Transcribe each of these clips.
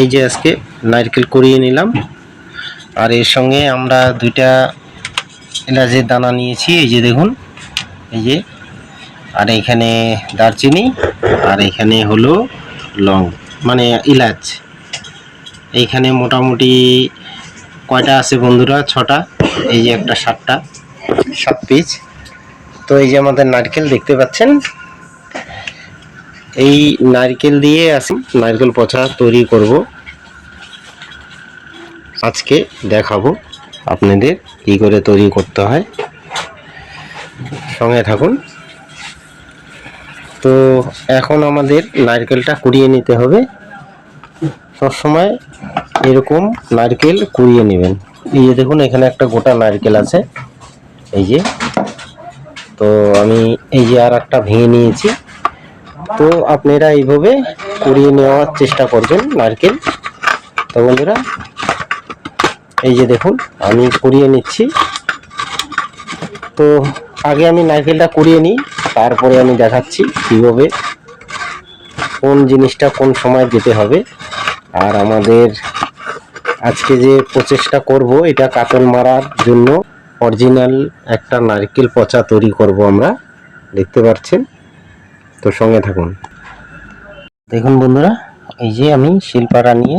এই যে আজকে নারকেল করিয়ে নিলাম। আর এর সঙ্গে আমরা দুইটা এলাচের দানা নিয়েছি, এই যে দেখুন, এই যে। আর এখানে দারচিনি, আর এখানে হলো লং মানে ইলাচ। এইখানে মোটামুটি কয়টা আছে বন্ধুরা? ছটা, এই যে একটা সাতটা, সাত পিস তো এই যে আমাদের নারকেল দেখতে পাচ্ছেন এই নারকেল দিয়ে আসি, নারকেল পচা তৈরি করব। আজকে দেখাবো আপনাদের কি করে তৈরি করতে হয়। সঙ্গে থাকুন। তো এখন আমাদের নারকেলটা কুড়িয়ে নিতে হবে। সবসময় এরকম নারকেল কুড়িয়ে নেবেন। এই যে দেখুন, এখানে একটা গোটা নারকেল আছে। এই যে। তো আমি এই যে আর একটা ভেঙে নিয়েছি। তো আপনারা এইভাবে কুড়িয়ে নেওয়ার চেষ্টা করবেন নারকেল। তো বন্ধুরা, এই যে দেখুন, আমি কুড়িয়ে নিচ্ছি। তো আগে আমি নারকেলটা কুড়িয়ে নিই, তারপরে আমি দেখাচ্ছি কীভাবে কোন জিনিসটা কোন সময় দিতে হবে। আর আমাদের আজকে যে প্রচেষ্টা করব, এটা কাতল মারার জন্য, অরিজিনাল একটা নারকেল পচা তৈরি করব আমরা। দেখতে পাচ্ছেন? তো সঙ্গে থাকুন। দেখুন বন্ধুরা, এই যে আমি শিলপাড়া নিয়ে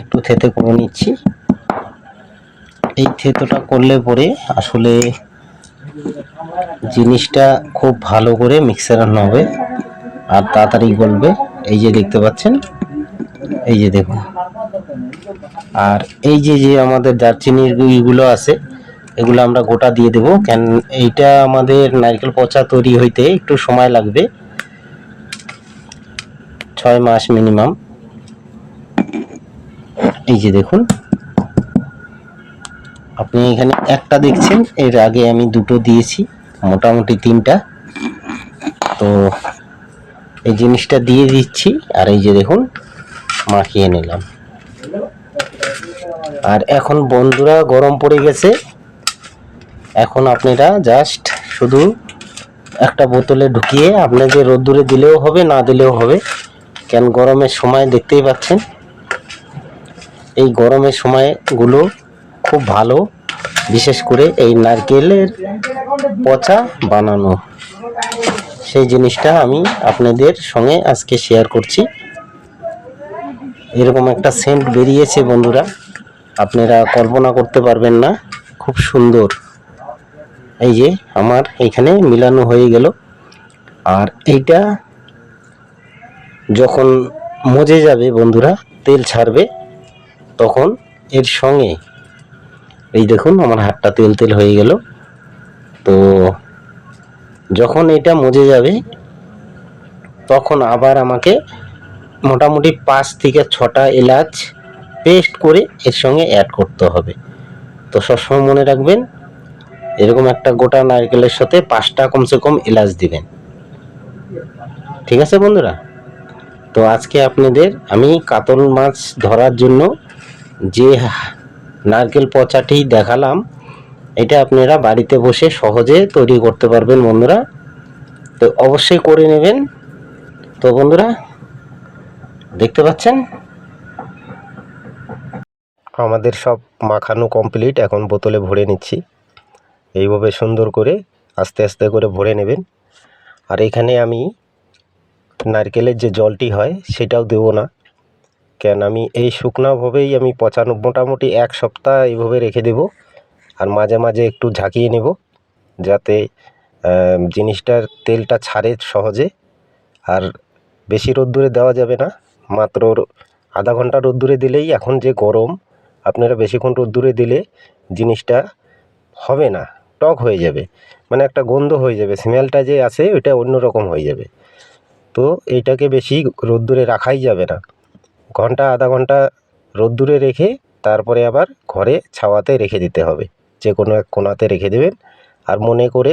একটু থেতে করে নিচ্ছি। এই থেতোটা করলে পরে আসলে জিনিসটা খুব ভালো করে মিক্সারানো হবে আর তাড়াতাড়ি গলবে। এই যে দেখতে পাচ্ছেন, এই যে দেখুন। আর এই যে যে আমাদের দারচিনির গুঁড়িগুলো আছে এগুলো আমরা গোটা দিয়ে দেবো। কেন, এইটা আমাদের নারকেল পচা তৈরি হইতে একটু সময় লাগবে। ছয় মাস মিনিমাম। এই যে দেখুন। আপনি এখানে একটা দেখছেন, এর আগে আমি দুটো দিয়েছি, মোটামুটি তিনটা। তো এই জিনিসটা দিয়ে দিচ্ছি, আর এই যে দেখুন, মাখিয়ে নিলাম। আর এখন বন্ধুরা গরম পড়ে গেছে এখন আপনারা জাস্ট শুধু একটা বোতলে ঢুকিয়ে আপনাদের রোদ্দুরে দিলেও হবে, না দিলেও হবে। কেন গরমের সময় দেখতেই পাচ্ছেন, এই গরমের সময়গুলো খুব ভালো, বিশেষ করে এই নারকেলের পচা বানানো। সেই জিনিসটা আমি আপনাদের সঙ্গে আজকে শেয়ার করছি। এরকম একটা সেন্ট বেরিয়েছে বন্ধুরা, আপনারা কল্পনা করতে পারবেন না, খুব সুন্দর। এই যে আমার এখানে মিলানো হয়ে গেল। আর এইটা যখন মজে যাবে বন্ধুরা, তেল ছাড়বে, তখন এর সঙ্গে এই দেখুন আমার হাতটা তেল তেল হয়ে গেল। তো যখন এটা মজে যাবে, তখন আবার আমাকে মোটামুটি পাঁচ থেকে ছটা এলাচ পেস্ট করে এর সঙ্গে অ্যাড করতে হবে। তো সবসময় মনে রাখবেন এরকম একটা গোটা নারকেলের সাথে পাঁচটা কমসে কম এলাচ দিবেন। ঠিক আছে বন্ধুরা? তো আজকে আপনাদের আমি কাতল মাছ ধরার জন্য যে নারকেল পচাটি দেখালাম, এটা আপনারা বাড়িতে বসে সহজে তৈরি করতে পারবেন বন্ধুরা। তো অবশ্যই করে নেবেন। তো বন্ধুরা, দেখতে পাচ্ছেন? আমাদের সব মাখানো কমপ্লিট এখন বোতলে ভরে নিচ্ছি। এইভাবে সুন্দর করে আস্তে আস্তে করে ভরে নেবেন। আর এখানে আমি নারকেলের যে জলটি হয়, সেটাও দেবো না। কেন আমি এই শুকনাভাবেই আমি পচানো, মোটামুটি এক সপ্তাহ এইভাবে রেখে দেবো আর মাঝে মাঝে একটু ঝাঁকিয়ে নেব যাতে জিনিসটার তেলটা ছাড়ে সহজে। আর বেশি রোদ্দুরে দেওয়া যাবে না, মাত্র আধা ঘণ্টা রোদ্দুরে দিলেই এখন যে গরম, আপনারা বেশিক্ষণ রোদ্দুরে দিলে জিনিসটা হবে না। টক হয়ে যাবে। মানে একটা গন্ধ হয়ে যাবে স্মেলটা যে আছে ওইটা অন্যরকম হয়ে যাবে। তো এইটাকে বেশি রোদ্দুরে রাখাই যাবে না। ঘণ্টা, আধা ঘণ্টা রোদ্দুরে রেখে তারপরে আবার ঘরে ছাওয়াতে রেখে দিতে হবে। যে কোনো এক কোণাতে রেখে দেবেন। আর মনে করে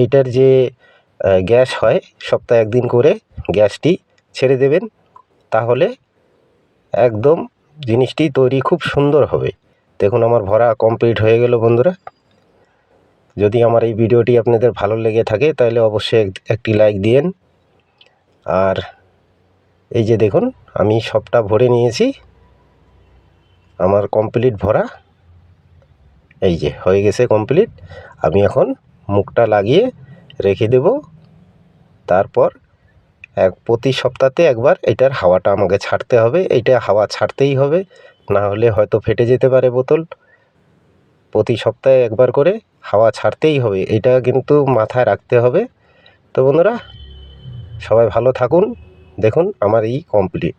এইটার যে গ্যাস হয়, সপ্তাহে একদিন করে গ্যাসটি ছেড়ে দেবেন। তাহলে একদম জিনিসটি তৈরি খুব সুন্দর হবে। দেখুন আমার ভরা কমপ্লিট হয়ে গেল বন্ধুরা। যদি আমার এই ভিডিওটি আপনাদের ভালো লেগে থাকে, তাহলে অবশ্যই একটি লাইক দিয়েন। আর এই যে দেখুন, আমি সবটা ভরে নিয়েছি। আমার কমপ্লিট ভরা। এই যে, হয়ে গেছে কমপ্লিট আমি এখন মুখটা লাগিয়ে রেখে দেব। তারপর এক, প্রতি সপ্তাহতে একবার এটার হাওয়াটা আমাকে ছাড়তে হবে। এইটা হাওয়া ছাড়তেই হবে। না হলে হয়তো ফেটে যেতে পারে বোতল। প্রতি সপ্তাহে একবার করে হাওয়া ছাড়তেই হবে, এটা কিন্তু মাথায় রাখতে হবে। তো বন্ধুরা, সবাই ভালো থাকুন, দেখুন আমার এই কমপ্লিট